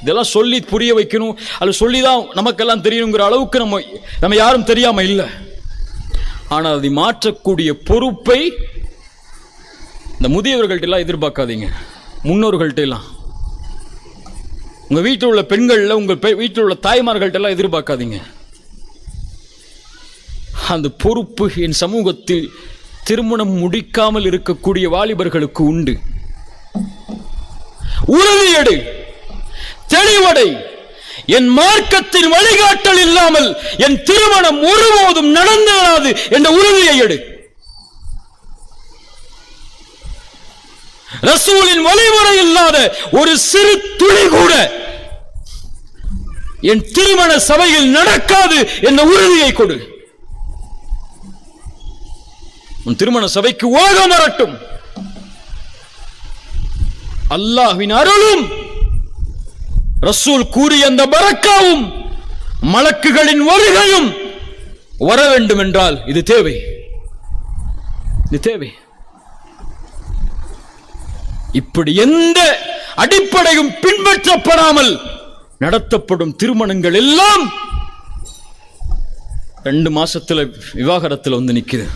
இதெல்லாம் சொல்லி புரிய வைக்கணும். அது சொல்லி தான் நமக்கெல்லாம் தெரியணுங்கிற அளவுக்கு நம்ம நம்ம யாரும் தெரியாமல் இல்லை. ஆனால் அதை மாற்றக்கூடிய பொறுப்பை இந்த முதியவர்கள்ட்டெல்லாம் எதிர்பார்க்காதீங்க. முன்னோர்கள்ட்டெல்லாம் உங்கள் வீட்டில் உள்ள பெண்களில் உங்கள் பெ- வீட்டில் உள்ள தாய்மார்கள்ட்டெல்லாம் எதிர்பார்க்காதீங்க. அந்த பொறுப்பு என் சமூகத்தில் திருமணம் முடிக்காமல் இருக்கக்கூடிய வாலிபர்களுக்கு உண்டு. உறுதியடு தெளிவடை. என் மார்க்கத்தின் வழிகாட்டல் இல்லாமல் என் திருமணம் ஒருபோதும் நடந்துவிடாது என்ற உறுதியை எடு. ரசூலின் வழிமுறை இல்லாத ஒரு சிறு துளி கூட என் திருமண சபையில் நடக்காது என்ற உறுதியை கொடு. உன் திருமண சபைக்கு உலகம் வரட்டும் அல்லாஹ்வின் அருளும் ரசூல் கூறிய அந்த பரக்காவும் மலக்குகளின் வருகையும் வர வேண்டும் என்றால் இது தேவை. இது தேவை. இப்படி எந்த அடிப்படையும் பின்பற்றப்படாமல் நடத்தப்படும் திருமணங்கள் எல்லாம் ரெண்டு மாசத்துல விவாகரத்தில் வந்து நிக்குது.